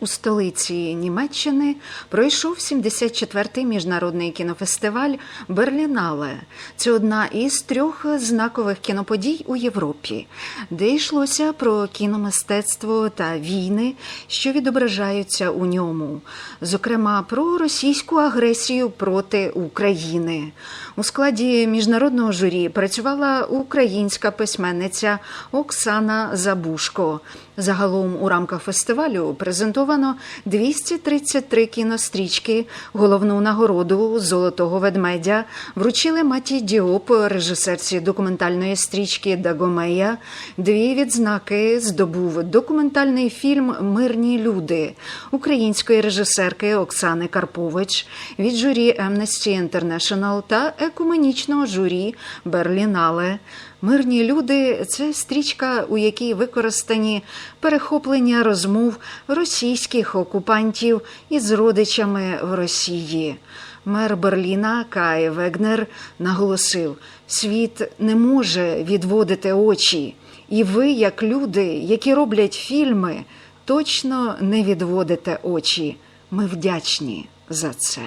У столиці Німеччини пройшов 74-й міжнародний кінофестиваль Берлінале. Це одна із трьох знакових кіноподій у Європі, де йшлося про кіномистецтво та війни, що відображаються у ньому, зокрема про російську агресію проти України. У складі міжнародного журі працювала українська письменниця Оксана Забушко. Загалом у рамках фестивалю презентовано 233 кінострічки. Головну нагороду золотого ведмедя вручили Маті Діоп, режисерці документальної стрічки Дагомея. Дві відзнаки здобув документальний фільм Мирні люди української режисерки Оксани Карпович від журі Amnesty International та екуменічного журі Берлінале. Мирні люди це стрічка, у якій використані перехоплення розмов російських окупантів із родичами в Росії. Мер Берліна Кай Вегнер наголосив: світ не може відводити очі, і ви, як люди, які роблять фільми, точно не відводите очі. Ми вдячні за це.